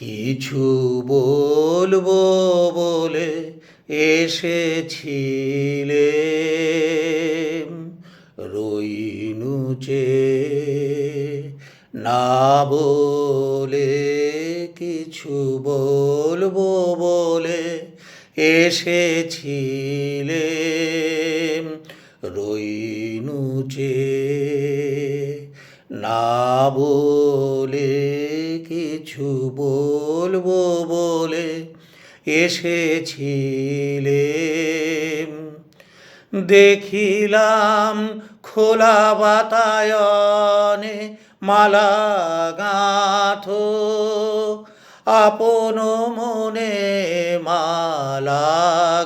কিছু বলব বলে এসেছিলে। রইনুচে না বলে কিছু বলব বলে এসেছিলে। রইনুচে না বলে কিছু বলব বলে এসেছিলে। দেখিলাম খোলা বাতায়নে মালা গাঁথো, আপন মনে মালা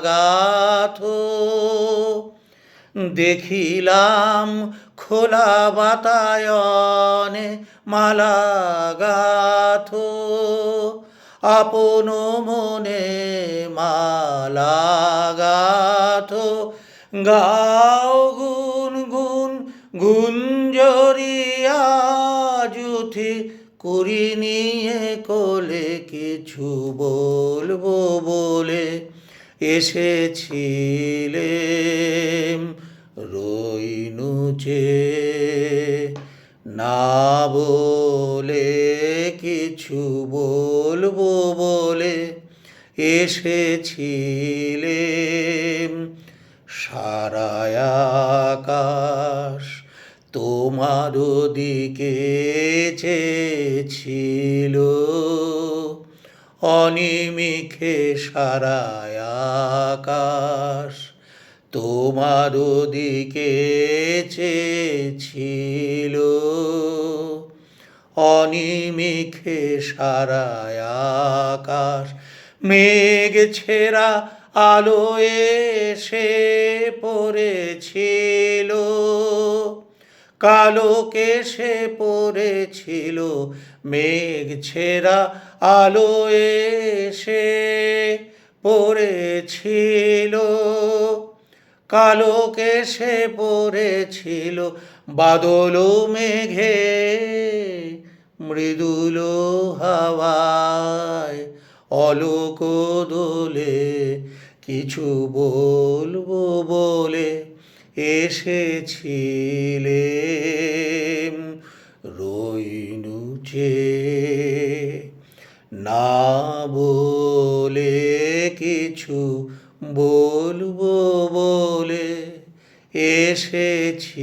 গাঁথো। দেখিলাম খোলা বাতায়নে মালা গাথো আপন মনে মালা গাথো গাও গুন গুন গুঞ্জরিয়া জুথি করি নিয়ে কোলে কিছু বলব বলে এসেছিলে রইনুচে না বলে কিছু বলব বলে এসেছিলে সারায় আকাশ তোমার দিকে চেয়েছিল। অনিমিখে সারায় আকাশ তোমার দিকে চেয়েছিল। অনিমিখে সারায় আকাশ, মেঘ ছেঁড়া আলো এসে পড়েছিল। কালো কেশে পড়েছিল, মেঘ ছেঁড়া আলো এসে পড়েছিল। কালো কেশে পড়েছিল বাদল মেঘে মৃদুল হাওয়ায়। অলোক দোলে কিছু বলব বলে এসেছিলে। রইনুচে না বলে কিছু বলব বলে এসেছিলে।